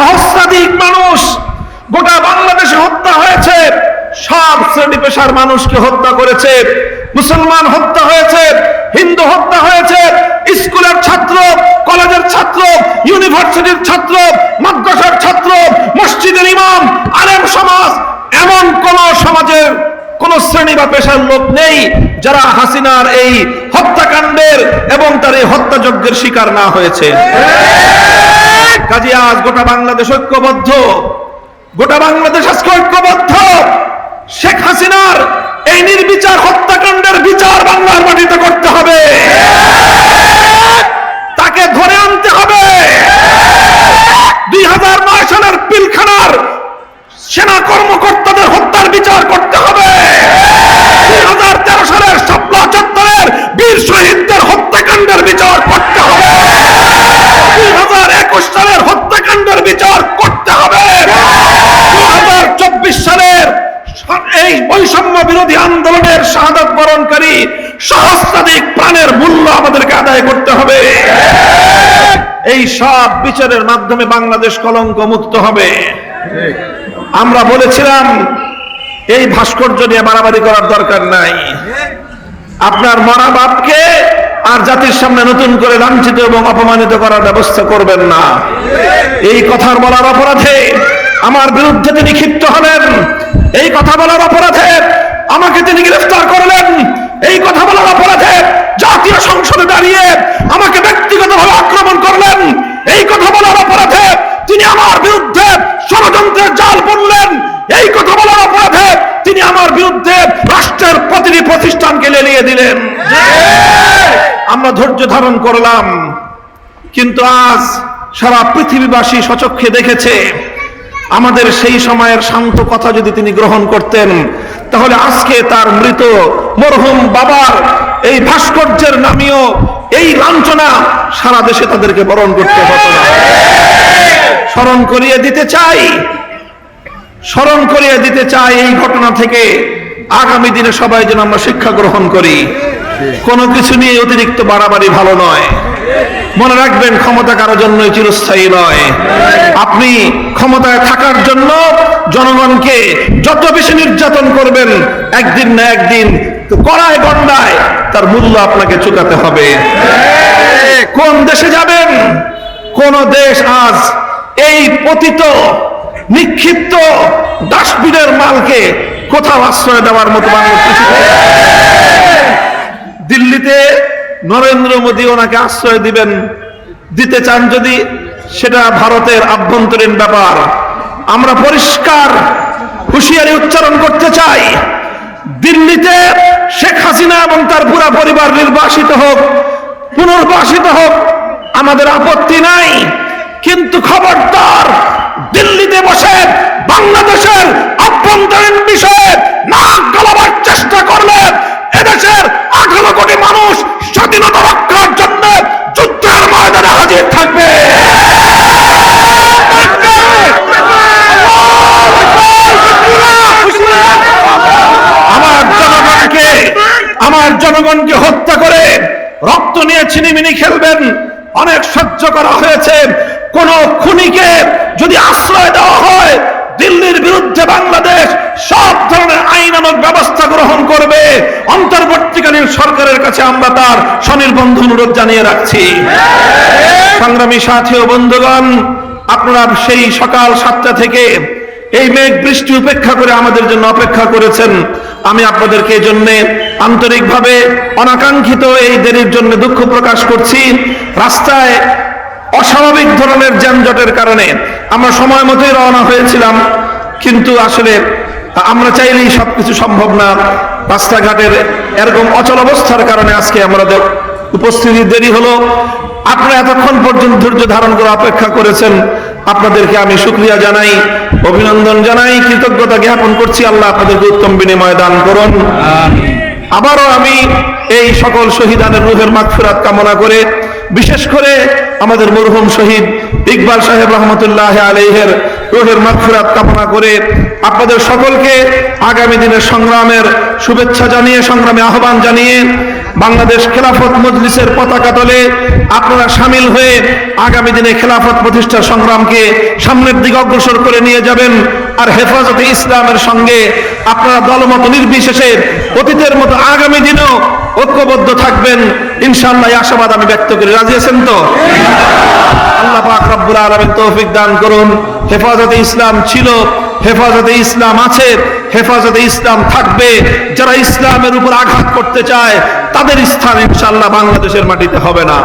সহস্রাধিক মানুষ গোটা বাংলাদেশে হত্যা হয়েছে। সব শ্রেণি পেশার মানুষকে হত্যা করেছে। মুসলমান হত্যা হয়েছে, হিন্দু হত্যা হয়েছে, স্কুলের ছাত্র, কলেজের ছাত্র, ইউনিভার্সিটির ছাত্র, মাদ্রাসার ছাত্র, মসজিদের ইমাম, আলেম সমাজ, এমন কোন সমাজের কোন শ্রেণি বা পেশার লোক নেই যারা হাসিনার এই হত্যাকাণ্ডের এবং তার এই হত্যাযজ্ঞের শিকার না হয়েছে। কাজে আজ গোটা বাংলাদেশ ঐক্যবদ্ধ। গোটা বাংলাদেশ আজকে ঐক্যবদ্ধ। শেখ হাসিনার এই নির্বিচার হত্যাকাণ্ডের বিচার বাংলার মাটিতে করতে হবে। তাকে ধরে আনতে হবে। দুই হাজার নয় সালের পিলখানার সেনা কর্মকর্তাদের হত্যার বিচার করতে হবে দুই হাজার তেরো সালের শাপলা চত্বরের বীর শহীদদের হত্যাকাণ্ডের বিচার করতে হবে দুই হাজার একুশ সালের হত্যাকাণ্ডের বিচার করতে হবে দুই হাজার চব্বিশ সালের এই বৈষম্য বিরোধী আন্দোলনের শাহাদত বরণকারী সহস্রাধিক প্রাণের মূল্য আমাদেরকে আদায় করতে হবে। এই সব বিচারের মাধ্যমে বাংলাদেশ কলঙ্ক মুক্ত হবে। আমরা বলেছিলাম, এই ভাস্কর্য নিয়ে মারামারি করার দরকার নাই। আপনার মরা বাপকে আর জাতির সামনে নতুন করে লাঞ্ছিত এবং অপমানিত করার ব্যবস্থা করবেন না। এই কথার বলার অপরাধে আমার বিরুদ্ধে তিনি ক্ষিপ্ত হলেন। এই কথা বলার অপরাধে আমাকে তিনি গ্রেফতার করলেন। এই কথা বলার অপরাধে জাতীয় সংসদে দাঁড়িয়ে আমাকে ব্যক্তিগতভাবে আক্রমণ করলেন। এই কথা বলার অপরাধে তিনি আমার বিরুদ্ধে ষড়যন্ত্রের জাল বুনলেন এই কথা বলার অপরাধে তিনি আমার বিরুদ্ধে রাষ্ট্রের প্রতিটি প্রতিষ্ঠানকে লেলিয়ে দিলেন। আমরা ধৈর্য ধারণ করলাম কিন্তু আজ সারা পৃথিবীবাসী সচক্ষে দেখেছে আমাদের সেই সময়ের শান্ত কথা যদি তিনি গ্রহণ করতেন, তাহলে আজকে তার মৃত মরহুম বাবার এই ভাস্কর্যের নামীয় এই লাঞ্ছনা সারা দেশে তাদেরকে বরণ করতে হতো না। স্মরণ করিয়ে দিতে চাই, স্মরণ করিয়ে দিতে চাই এই ঘটনা থেকে। আগামী দিনে সবাই যেন আমরা শিক্ষা গ্রহণ করি। কোনো কিছু নিয়ে অতিরিক্ত বাড়াবাড়ি ভালো নয়। মনে রাখবেন, ক্ষমতা কারোর জন্যই চিরস্থায়ী নয়। আপনি ক্ষমতায় থাকার জন্য জনগণকে যত বেশি নির্যাতন করবেন, একদিন না একদিন কড়ায় গন্ডায় তার মূল্য আপনাকে চুকাতে হবে। কোন দেশে যাবেন? কোন দেশ আজ এই পতিত, নিক্ষিপ্ত ডাস্টবিনের মালকে কোথাও আশ্রয় দেওয়ার মতো মানুষ। দিল্লিতে নরেন্দ্র মোদী ওনাকে আশ্রয় দিবেন, দিতে চান যদি, সেটা ভারতের আভ্যন্তরীণ ব্যাপার। আমরা পরিষ্কার হুঁশিয়ারি উচ্চারণ করতে চাই, দিল্লিতে শেখ হাসিনা এবং তার পুরা পরিবার নির্বাসিত হোক, পুনর্বাসিত হোক, আমাদের আপত্তি নাই। কিন্তু খবরদার দিল্লিতে বসে বাংলাদেশের আভ্যন্তরীণ বিষয়ে নাক সহ্য করা হয়েছে। কোন খুনিকে যদি আশ্রয় দেওয়া হয়, দিল্লির বিরুদ্ধে বাংলাদেশ সব ধরনের আইনানুক ব্যবস্থা গ্রহণ করবে। অন্তর্বর্তীকালীন সরকারের কাছে আমরা তার স্বনির্বন্ধ অনুরোধ জানিয়ে রাখছি। সংগ্রামী সাথী ও বন্ধুগণ, আপনারা সেই সকাল সাতটা থেকে এই মেঘ বৃষ্টি উপেক্ষা করে আমাদের জন্য অপেক্ষা করেছেন। আমি আপনাদেরকে এই জন্য আন্তরিকভাবে অনাকাঙ্ক্ষিত এই দেরির জন্য দুঃখ প্রকাশ করছি। রাস্তায় অস্বাভাবিক ধরনের যানজটের কারণে আমরা সময় মতোই রওনা হয়েছিলাম কিন্তু আসলে আমরা চাইলেই সবকিছু সম্ভব না। রাস্তাঘাটের এরকম অচল অবস্থার কারণে আজকে আমাদের উপস্থিতি দেরি হলো। আপনারা এতক্ষণ পর্যন্ত ধৈর্য ধারণ করে অপেক্ষা করেছেন। আপনাদেরকে আমি শুক্রিয়া জানাই অভিনন্দন জানাই কৃতজ্ঞতা জ্ঞাপন করছি। আল্লাহ আপনাদেরকে উত্তম বিনিময় দান করুন। আবারও আমি এই সকল শহীদানের রুহের মাগফিরাত কামনা করে, বিশেষ করে আমাদের মরহুম শহীদ ইকবাল সাহেব রহমতুল্লাহ আলহের রুহের মাগফিরাত কামনা করে আপনাদের সকলকে আগামী দিনের সংগ্রামের শুভেচ্ছা জানিয়ে, সংগ্রামে আহ্বান জানিয়ে বাংলাদেশ খেলাফত মজলিসের পতাকা তলে আপনারা সামিল হয়ে আগামী দিনে খেলাফত প্রতিষ্ঠার সংগ্রামকে সামনের দিকে অগ্রসর করে নিয়ে যাবেন। আর হেফাজতে ইসলামের সঙ্গে আপনারা দলমত নির্বিশেষে অতীতের মতো আগামী দিনেও ঐক্যবদ্ধ থাকবেন। ইনশাল্লাহ আশাবাদ আমি ব্যক্ত করি। রাজি আছেন তো? আল্লাহ পাক আলামিন তৌফিক দান করুন। হেফাজতে ইসলাম ছিল, হেফাজতে ইসলাম আছে, হেফাজতে ইসলাম থাকবে। যারা ইসলামের উপর আঘাত করতে চায়, তাদের স্থান ইনশাল্লাহ বাংলাদেশের মাটিতে হবে না।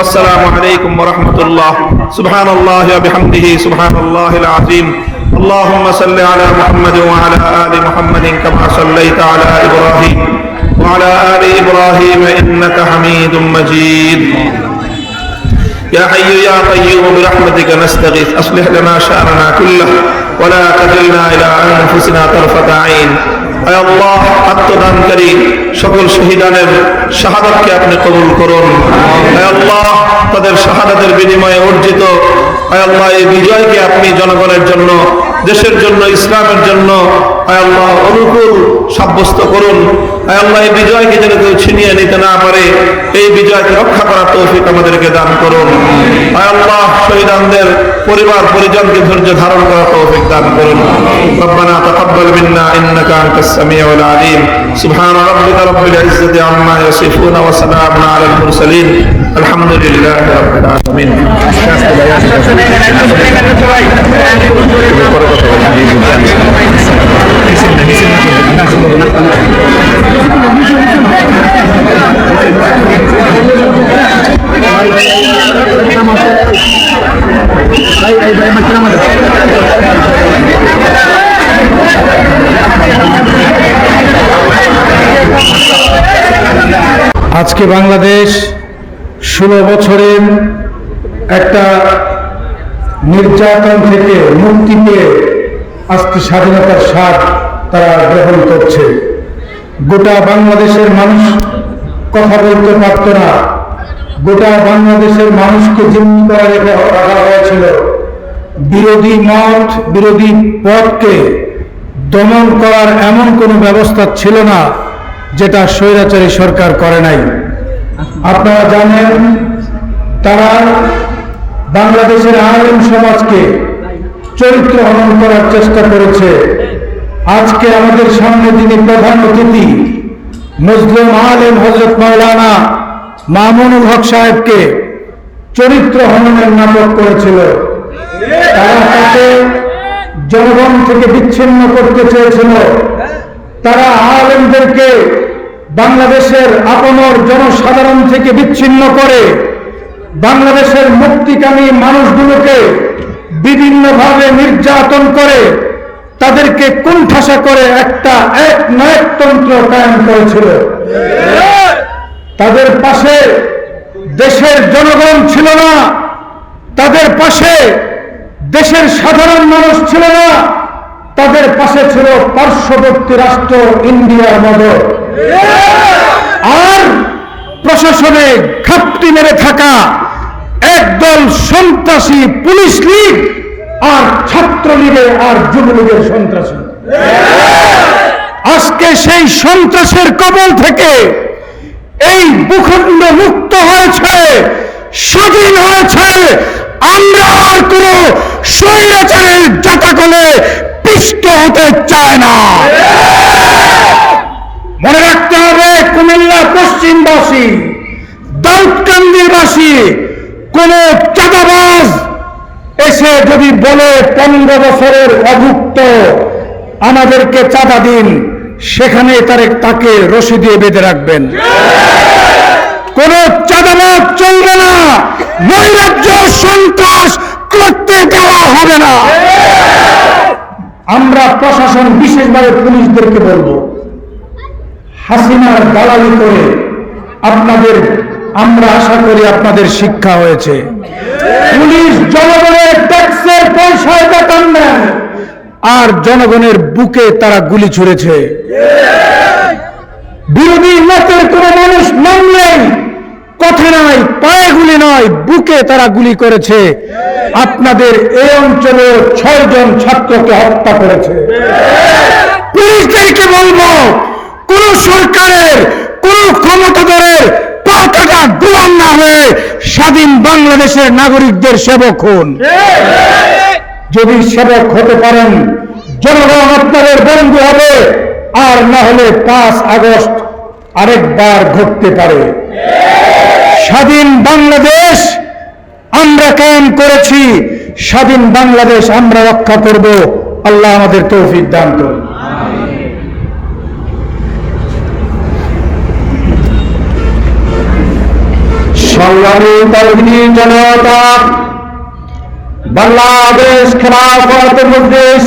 আসসালামু আলাইকুম ওয়া রাহমাতুল্লাহ। সুবহানাল্লাহি ওয়া বিহামদিহি। সুবহানাল্লাহিল আযীম। اللهم صل على محمد وعلى آل محمد كما صليت على إبراهيم وعلى آل إبراهيم إنك حميد مجيد. يا حي يا قيوم برحمتك نستغيث. أصلح لنا شأننا كله ولا تكلنا إلى أنفسنا طرفة عين. আল্লাহ, আত্মদানকারী সকল শহীদানের শাহাদাতকে আপনি কবুল করুন। আল্লাহ, তাদের শাহাদাতের বিনিময়ে অর্জিত আল্লাহ, এই বিজয়কে আপনি জনগণের জন্য দেশের জন্য ইসলামের জন্য আয় আল্লাহ অনুকূল সাব্যস্ত করুন আয় আল্লাহ এই বিজয়কে যেন কেউ ছিনিয়ে নিতে না পারে এই বিজয়কে রক্ষা করার তৌফিক আমাদেরকে দান করুন আয় আল্লাহ শহীদানদের পরিবার পরিজনকে ধৈর্য ধারণ করার তৌফিক দান করুন ربنا تقبل منا انك انت السميع العليم سبحان ربك رب العزه عما يصفون وسلام على المرسلين الحمد لله رب العالمين আজকে বাংলাদেশ ষোলো বছরের একটা নির্যাতন থেকে মুক্তি পেয়ে আজকে স্বাধীনতার স্বাদ তারা গ্রহণ করছে। গোটা বাংলাদেশের মানুষ কথা বলতে পারত না। গোটা বাংলাদেশের মানুষকে জিম্মি করা রেখে হয়েছিল। বিরোধী মত, বিরোধী পথকে দমন করার এমন কোনো ব্যবস্থা ছিল না যেটা স্বৈরাচারী সরকার করে নাই। আপনারা জানেন, তারা বাংলাদেশের আইন সমাজকে চরিত্র হনন করার চেষ্টা করেছে। আজকে আমাদের সামনে তিনি প্রধান অতিথি, মুসলিম আলেম হজরত মৌলানা মামুনুল হক সাহেবকে চরিত্র হননের নাটক করেছিল। তারা তাকে জনগণ থেকে বিচ্ছিন্ন করতে চেয়েছিল। তারা আলেমদেরকে বাংলাদেশের আপনর জনসাধারণ থেকে বিচ্ছিন্ন করে বাংলাদেশের মুক্তিকামী মানুষগুলোকে বিভিন্নভাবে নির্যাতন করে তাদেরকে কুণ্ঠাসা করে একটা এক নায়কতন্ত্র কায়েম করেছিল। তাদের পাশে দেশের জনগণ ছিল না, তাদের পাশে দেশের সাধারণ মানুষ ছিল না, তাদের পাশে ছিল পার্শ্ববর্তী রাষ্ট্র ইন্ডিয়ার মতো আর প্রশাসনে ঘাপটি মেরে থাকা একদল সন্ত্রাসী পুলিশ লীগ আর ছাত্রলীগের আর যুবলীগের সন্ত্রাসী। আজকে সেই সন্ত্রাসের কবল থেকে এই ভূখণ্ড মুক্ত হয়েছে, স্বাধীন হয়েছে। আমরা আর কোন স্বৈরাচারের জাতাকলে পিষ্ট হতে চায় না। মনে রাখতে হবে, কুমিল্লা পশ্চিমবাসী দাউদকান্দিবাসী কোন চাঁদাবাজ এসে যদি বলে পনেরো বছরের অভুক্ত, আমাদেরকে চাঁদা দিন, সেখানে তারে তাকে রশি দিয়ে বেঁধে রাখবেন। কোন চাঁদাবাজ চলবে না। নৈরাজ্য সন্ত্রাস করতে দেওয়া হবে না। আমরা প্রশাসন বিশেষভাবে পুলিশদেরকে বলব, হাসিনার দালালি করে আপনাদের আমরা আশা করি আপনাদের শিক্ষা হয়েছে। পুলিশ জনগণের ট্যাক্সের পয়সায় বেতন নেন আর জনগণের বুকে তারা গুলি ছুড়েছে। বিরোধী মতের কোন মানুষ নামলেই কথা নাই, পায়ে গুলি নয় বুকে তারা গুলি করেছে। আপনাদের এই অঞ্চলে ছয় জন ছাত্রকে হত্যা করেছে। পুলিশদেরকে বলব, কোন সরকারের, কোন ক্ষমতাধরের পতাকা গোলাম না হয়ে স্বাধীন বাংলাদেশের নাগরিকদের সেবক হন। যদি সেবক হতে পারেন, জনগণ আপনাদের বন্ধু হবে, আর না হলে পাঁচ আগস্ট আরেকবার ঘটতে পারে। স্বাধীন বাংলাদেশ আমরা কায়েম করেছি, স্বাধীন বাংলাদেশ আমরা রক্ষা করব। আল্লাহ আমাদের তৌফিক দান করুন। সংগ্রামী তরফি জনতা, বাংলাদেশ খেলাফত মজলিস,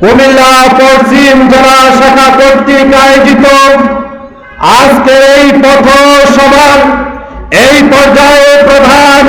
কুমিল্লা পশ্চিম জেলা শাখা কর্তৃক আয়োজিত আজকের এই পথ সভার এই পর্যায়ে প্রধান